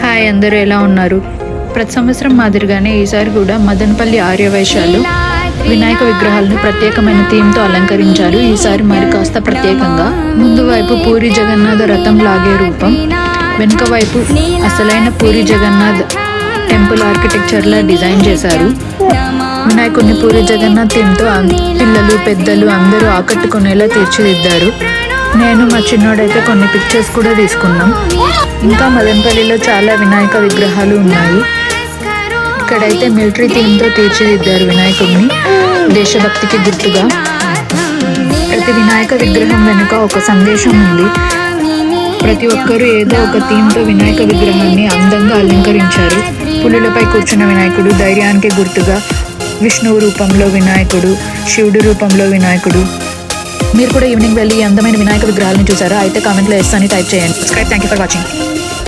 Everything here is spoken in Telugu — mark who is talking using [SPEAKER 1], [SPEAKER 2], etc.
[SPEAKER 1] హాయ్ అందరూ ఎలా ఉన్నారు? ప్రతి సంవత్సరం మాదిరిగానే ఈసారి కూడా మదనపల్లి ఆర్యవైశ్యాలు వినాయక విగ్రహాలను ప్రత్యేకమైన థీమ్తో అలంకరించారు. ఈసారి మరి కాస్త ప్రత్యేకంగా ముందు వైపు పూరి జగన్నాథ రథం లాగే రూపం వెనుక వైపు అసలైన పూరి జగన్నాథ్ టెంపుల్ ఆర్కిటెక్చర్లా డిజైన్ చేశారు. వినాయకుడిని పూరి జగన్నాథ్ థీమ్తో పిల్లలు పెద్దలు అందరూ ఆకట్టుకునేలా తీర్చిదిద్దారు. నేను మా చిన్నోడైతే కొన్ని పిక్చర్స్ కూడా తీసుకున్నాం. ఇంకా మదనపల్లిలో చాలా వినాయక విగ్రహాలు ఉన్నాయి. ఇక్కడైతే మిలిటరీ థీమ్తో తీర్చిదిద్దారు వినాయకుడిని. దేశభక్తికి గుర్తుగా. ప్రతి వినాయక విగ్రహం వెనుక ఒక సందేశం ఉంది. ప్రతి ఒక్కరూ ఏదో ఒక థీమ్తో వినాయక విగ్రహాన్ని అందంగా అలంకరించారు. పులులపై కూర్చున్న వినాయకుడు ధైర్యానికి గుర్తుగా. విష్ణువు రూపంలో వినాయకుడు శివుడు రూపంలో వినాయకుడు. మీరు కూడా ఈవినింగ్ వెళ్ళి అందమైన వినాయక విగ్రహాలను చూసారా? అయితే కామెంట్లో ఎస్ అని టైప్ చేయండి. Subscribe thank you for watching